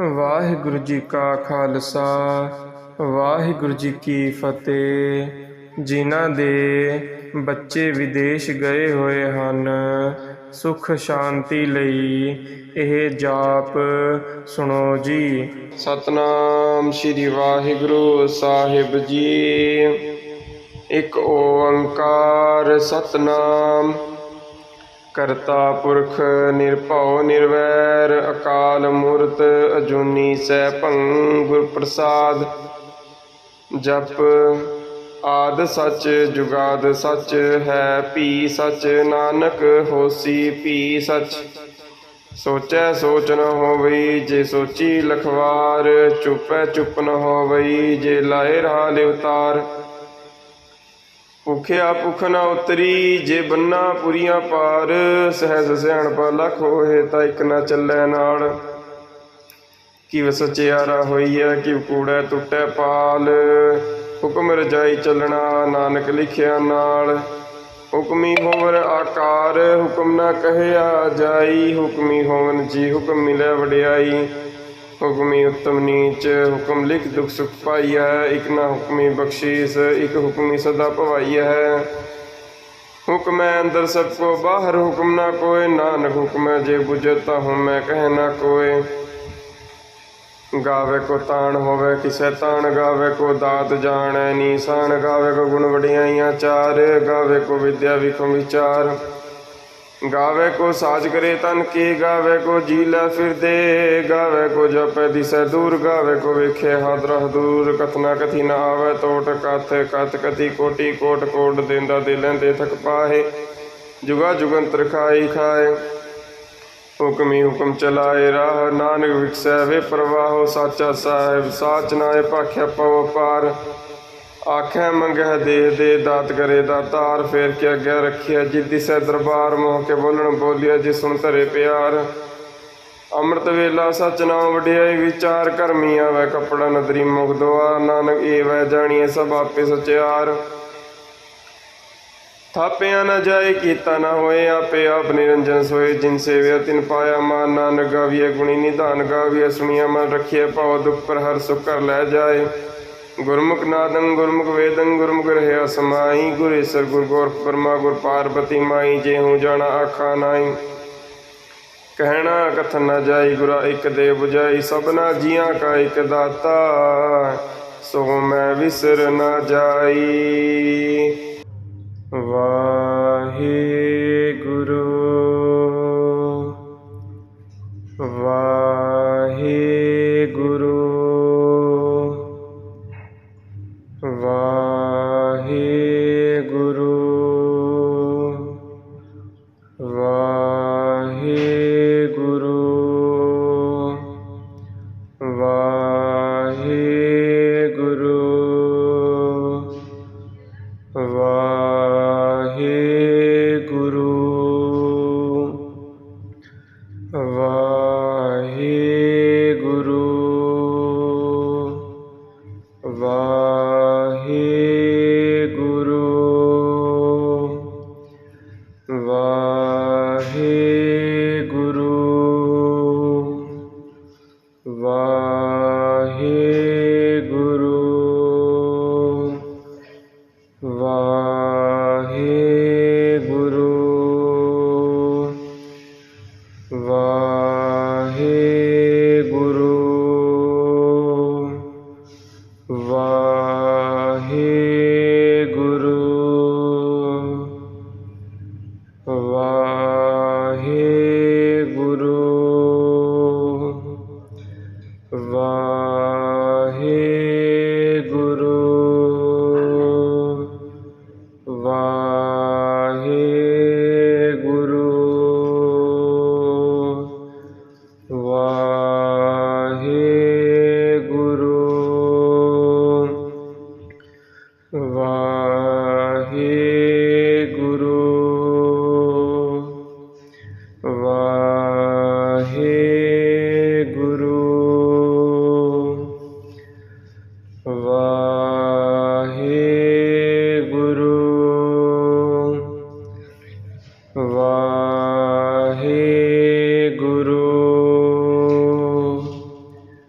ਵਾਹਿਗੁਰੂ ਜੀ ਕਾ ਖਾਲਸਾ, ਵਾਹਿਗੁਰੂ ਜੀ ਕੀ ਫਤਿਹ। ਜਿਨ੍ਹਾਂ ਦੇ ਬੱਚੇ ਵਿਦੇਸ਼ ਗਏ ਹੋਏ ਹਨ, ਸੁਖ ਸ਼ਾਂਤੀ ਲਈ ਇਹ ਜਾਪ ਸੁਣੋ ਜੀ। ਸਤਨਾਮ ਸ੍ਰੀ ਵਾਹਿਗੁਰੂ ਸਾਹਿਬ ਜੀ। ਇੱਕ ਓੰਕਾਰ ਸਤਨਾਮ ਕਰਤਾ ਪੁਰਖ ਨਿਰਭਉ ਨਿਰਵੈਰ, ਅਕਾਲ ਮੂਰਤ ਅਜੂਨੀ ਸੈਭੰ ਗੁਰ ਪ੍ਰਸਾਦ ਜਪ ਆਦ ਸੱਚ, ਜੁਗਾਦ ਸੱਚ, ਹੈ ਭੀ ਸੱਚ, ਨਾਨਕ ਹੋਸੀ ਭੀ ਸਚ। ਸੋਚੈ ਸੋਚ ਨ ਹੋਵਈ, ਜੇ ਸੋਚੀ ਲਖਵਾਰ, ਚੁਪੈ ਚੁੱਪ ਨ ਹੋਵਈ, ਜੇ ਲਾਏ ਰਹਾ ਲਿਵਤਾਰ। ਭੁਖਿਆ ਭੁਖ ਨਾ ਉਤਰੀ, ਜੇ ਬੰਨਾ ਪੁਰੀਆਂ ਪਾਰ, ਸਹਿਜ ਸਿਆਣਪਾ ਲਖ ਹੋਏ ਤਾਂ ਇੱਕ ਨਾ ਚੱਲੈ ਨਾਲ। ਕਿਵ ਸਚਿਆਰਾ ਹੋਈਐ ਕਿ ਕੂੜੈ ਟੁੱਟੈ ਪਾਲ। ਹੁਕਮ ਰਜਾਈ ਚੱਲਣਾ, ਨਾਨਕ ਲਿਖਿਆ ਨਾਲ। ਹੁਕਮੀ ਹੋਵਰ ਆਕਾਰ, ਹੁਕਮ ਨਾ ਕਹਿਆ ਜਾਈ। ਹੁਕਮੀ ਹੋਵਨ ਜੀ ਹੁਕਮ ਮਿਲੈ ਵਡਿਆਈ। ਹੁਕਮੀ ਉਤਮ ਨੀਚ, ਹੁਕਮ ਲਿਖ ਦੁਖ ਸੁਖ ਪਾਈਐ, ਇਕ ਨਾ ਹੁਕਮੀ ਬਖਸ਼ੀਸ, ਇਕ ਹੁਕਮੀ ਸਦਾ ਭਵਾਈਐ ਹੁਕਮ ਅੰਦਰ ਸਭ ਕੋ, ਬਾਹਰ ਹੁਕਮ ਨਾ ਕੋਏ, ਨਾਨਕ ਹੁਕਮ ਜੇ ਬੁਝੇ ਤਾ ਹੂੰ ਮੈਂ ਕਹਿ ਨਾ ਕੋਏ। ਗਾਵੇ ਕੋ ਤਾਣ ਹੋਵੇ, ਕਿਸੈ ਤਾਣ ਗਾਵੇ ਕੋ ਦਾਤ ਜਾਣੈ, ਨੀਸਾਨ ਗਾਵੇ ਕੋ ਗੁਣ ਵਡਿਆਈਆਂ ਚਾਰ, ਗਾਵੇ ਕੋ ਵਿਦਿਆ ਵਿਖਮ ਵਿਚਾਰ। ਗਾਵੇ ਕੋ ਸਾਜ ਕਰੇ ਤਨ ਕੀ, ਗਾਵੇ ਕੋ ਜੀ ਫਿਰਦੇ ਗਾਵੇ ਕੋ ਜਪੈ ਦਿਸੈ ਦੂਰ, ਗਾਵੇ ਕੋ ਵੇਖੇ ਹਾਦਰ ਹਦੂਰ ਕਥਨਾ ਕਥੀ ਨਾ ਆਵੇ ਟੋਟ ਕਥ ਕਤ ਕਥੀ ਕੋਟੀ ਕੋਟ ਕੋਟ ਦੇਂਦਾ ਦੇ ਲੈਂਦੇ ਥਕ ਪਾਹੇ, ਜੁਗਾ ਜੁਗੰਤਰ ਖਾਈ ਖਾਏ, ਹੁਕਮੀ ਹੁਕਮ ਚਲਾਏ, ਰਾਹ ਨਾਨਕ ਵਿਖਸੈ ਵੇ ਪ੍ਰਵਾਹੋ ਸਾਚਾ ਸਾਹਿਬ, ਸਾਚ ਨਾਏ ਭਾਖਿਆ ਪਵ ਪਾਰ ਆਖੈ ਮੰਗਹਿ ਦੇ ਦੇ ਦਾਤ ਕਰੇ ਦਾਤਾਰ ਫੇਰ ਕੇ ਅੱਗੇ ਰੱਖਿਆ ਜਿੱਦੀ ਸੈ ਦਰਬਾਰ, ਮੋਹ ਕੇ ਬੋਲਣ ਬੋਲਿਆ ਜੇ ਸੁਣ ਧਰੇ ਪਿਆਰ। ਅੰਮ੍ਰਿਤ ਵੇਲਾ ਸਚ ਨਾਮ ਵਡਿਆਈ ਵਿਚਾਰ ਕਰਮੀ ਆਵੇ ਕਪੜਾ ਨਦਰੀ ਮੁਖ ਦੁਆ ਨਾਨਕ ਏਵੈ ਜਾਣੀਏ ਸਭ ਆਪੇ ਸਚਿਆਰ। ਥਾਪਿਆ ਨਾ ਜਾਏ, ਕੀਤਾ ਨਾ ਹੋਏ, ਆਪੇ ਆਪ ਨਿਰੰਜਨ ਸੋਏ, ਜਿਨ ਸੇਵਿਆ ਤਿਨ ਪਾਇਆ ਮਾਨ, ਨਾਨਕ ਗਾਵੀਏ ਗੁਣੀ ਨਿਧਾਨ ਗਾਵੀਏ ਸੁਣੀਆ ਮਨ ਰੱਖਿਆ ਭਉ ਦੁਖ ਪਰ ਹਰ ਸੁਖ ਕਰ ਲੈ ਜਾਏ। ਗੁਰਮੁਖ ਨਾਦੰ, ਗੁਰਮੁਖ ਵੇਦੰ, ਗੁਰਮੁਖ ਰਹਿ ਸਮਾਈ ਗੁਰੇਸਰ ਗੁਰ ਗੋਰਖ ਪਰਮਾ ਗੁਰ ਪਾਰਬਤੀ ਮਾਈ, ਜੇ ਹੂੰ ਜਾਣਾ ਆਖਾ ਨਾਈ। ਕਹਿਣਾ ਕਥਨ ਨਾ ਜਾਈ, ਗੁਰਾ ਇੱਕ ਦੇ 부ਜਾਈ, ਸਭਨਾ ਜੀਆਂ ਕਾ ਇੱਕ ਦਾਤਾ, ਸੋ ਮੈਂ ਵਿਸਰ ਨਾ ਜਾਈ। ਵਾਹਿਗੁਰੂ ਵਾਹਿਗੁਰੂ व